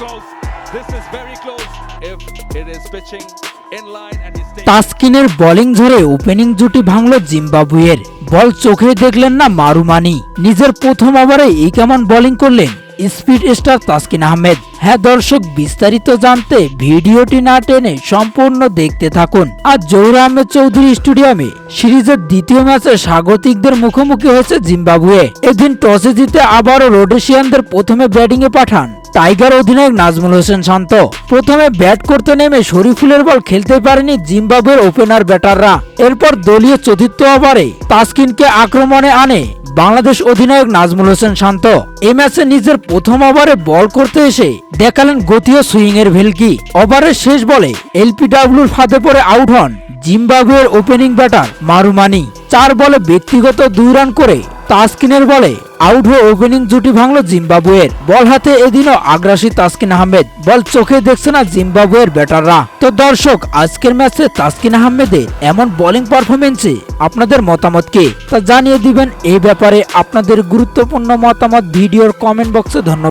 close. This is very close. If it is pitching in line and bowling ঝরে opening জুটি ভাঙল জিম্বাবুয়ের। বল চোখে দেখলেন না মারুমানি। নিজের প্রথম ওভারে এই কেমন বোলিং করলেন স্পিড স্টার তাসকিন আহমেদ। হ্যাঁ দর্শক, বিস্তারিত জানতে ভিডিওটি না টেনে সম্পূর্ণ দেখতে থাকুন। আর জহুর আহমেদ চৌধুরী স্টেডিয়ামে সিরিজের দ্বিতীয় ম্যাচে স্বাগতিকদের মুখোমুখি হয়েছে জিম্বাবুয়ে। এদিন টসে জিতে আবারও রোডেশিয়ানদের প্রথমে ব্যাটিংয়ে পাঠান। টাইগার অধিনায়ক নাজমুল হোসেন শান্ত। প্রথমে ব্যাট করতে নেমে শরীফুলের বল খেলতে পারেনি জিম্বাবুয়ের ওপেনার ব্যাটাররা। এরপর দলীয় চতুর্থ ওভারে তাসকিনকে আক্রমণে আনে বাংলাদেশ অধিনায়ক নাজমুল হোসেন শান্ত। এই ম্যাচে নিজের প্রথম ওভারে বল করতে এসে দেখালেন গতীয় সুইং এর ভেলকি। ওভারের শেষ বলে এলপিডাব্লিউর ফাঁদে পড়ে আউট হন জিম্বাবুয়ের ওপেনিং ব্যাটার মারুমানি। চার বলে ব্যক্তিগত দুই রান করে তাসকিনের বলে, আউট হয়ে ওপেনিং জুটি ভাঙল জিম্বাবুয়ের। বল হাতে এদিনও আগ্রাসী তাসকিন আহমেদ। বল চোখে দেখছে না জিম্বাবুয়ের ব্যাটাররা। তো দর্শক, আজকের ম্যাচে তাসকিন আহমেদে এমন বোলিং পারফরমেন্সে আপনাদের মতামত কি? তা জানিয়ে দিবেন এই ব্যাপারে। আপনাদের গুরুত্বপূর্ণ মতামত ভিডিওর কমেন্ট বক্সে ধন্যবাদ।